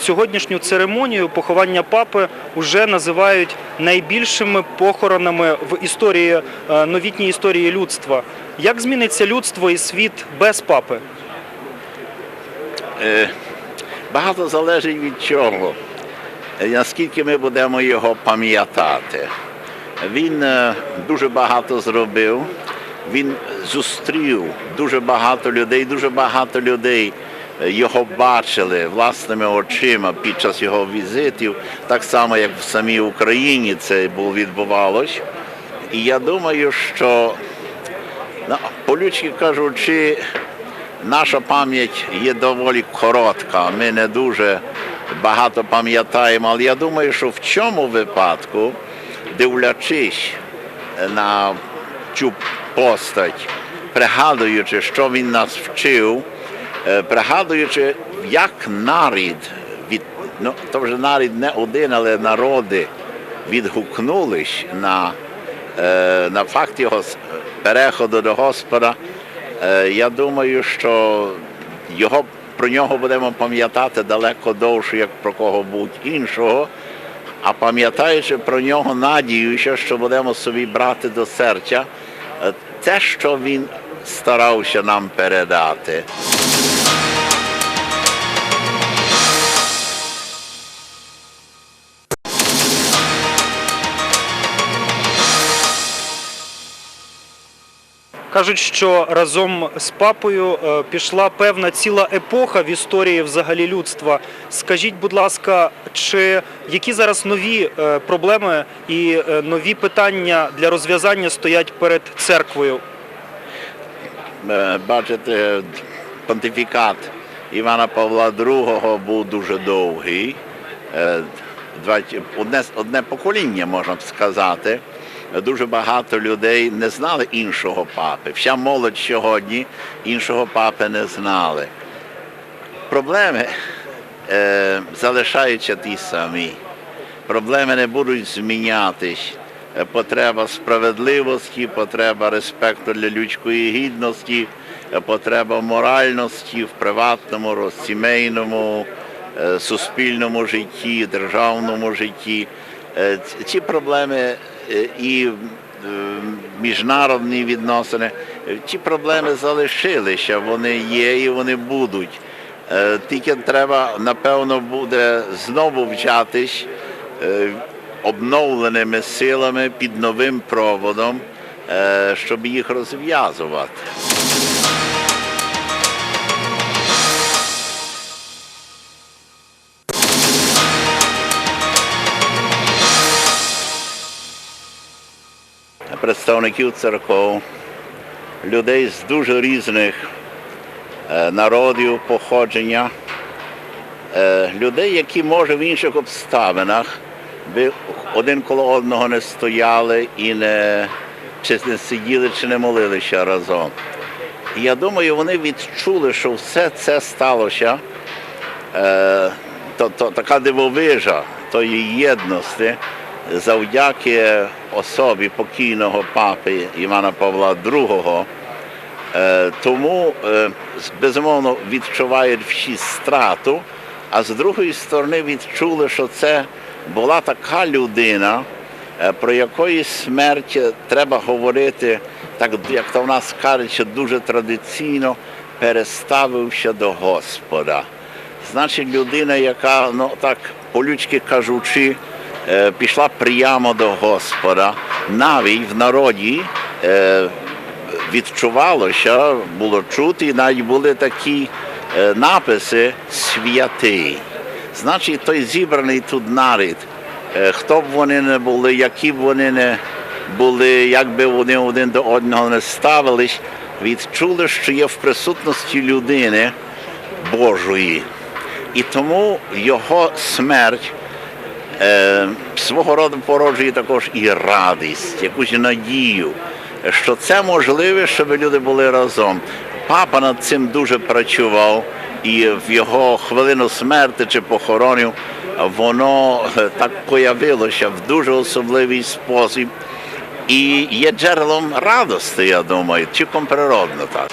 сьогоднішню церемонію поховання папи вже називають найбільшими похоронами в історії е, новітній історії людства. Як зміниться людство і світ без папи? Е, Багато залежить від чого, Е, наскільки ми будемо його пам'ятати. Він дуже багато зробив, він зустрів дуже багато людей, дуже багато людей його бачили власними очима під час його візитів, так само, як в самій Україні це відбувалось. І я думаю, що Ну, по-людськи кажучи, наша пам'ять є доволі коротка. Ми не дуже багато пам'ятаємо, але я думаю, що в цьому випадку, дивлячись на цю постать, пригадуючи, що він нас вчив, пригадуючи, як нарід від ну, то вже нарід не один, але народи відгукнулись на е, на факт його переходу до Господа, е, я думаю, що його, про нього будемо пам'ятати далеко довше, як про кого-будь іншого, а пам'ятаючи про нього, надіюся, що будемо собі брати до серця е, те, що він старався нам передати. Кажуть, що разом з папою е, пішла певна ціла епоха в історії взагалі людства. Скажіть, будь ласка, чи які зараз нові е, проблеми і е, нові питання для розв'язання стоять перед церквою? Е, Бачите, понтифікат Івана Павла II був дуже довгий. Е, Одне, одне покоління, можна сказати. Дуже багато людей не знали іншого папи. Вся молодь сьогодні іншого папи не знали. Проблеми е, залишаються ті самі. Проблеми не будуть змінятись. Е, Потреба справедливості, потреба респекту для людської гідності, е, потреба моральності в приватному, сімейному, е, суспільному житті, державному житті. Ці проблеми і міжнародні відносини, ці проблеми залишилися, вони є і вони будуть. Тільки треба, напевно, буде знову вчатись обновленими силами під новим проводом, е, щоб їх розв'язувати. Представників церков, людей з дуже різних е, народів походження, е, людей, які, може, в інших обставинах би один коло одного не стояли і не, чи не сиділи, чи не молилися разом. І я думаю, вони відчули, що все це сталося, е, то, то, така дивовижа тої єдності завдяки особі покійного папи Івана Павла II. Е, Тому е, безумовно відчувають всі страту, а з другої сторони відчули, що це була така людина, е, про якої смерть треба говорити, так як то в нас кажуть, що дуже традиційно переставився до Господа. Значить, людина, яка, ну так по-людськи кажучи, е, пішла прямо до Господа, навіть в народі. е, відчувалося, було чути, навіть були такі е, написи святий. Значить, той зібраний тут нарід, е, хто б вони не були, які б вони не були, як би вони один до одного не ставились, відчули, що є в присутності людини Божої. І тому його смерть е, свого роду породжує також і радість, якусь надію, що це можливе, щоб люди були разом. Папа над цим дуже працював, і в його хвилину смерти чи похоронів воно е, так появилося в дуже особливий спосіб. І є джерелом радості, я думаю, цілком природно так.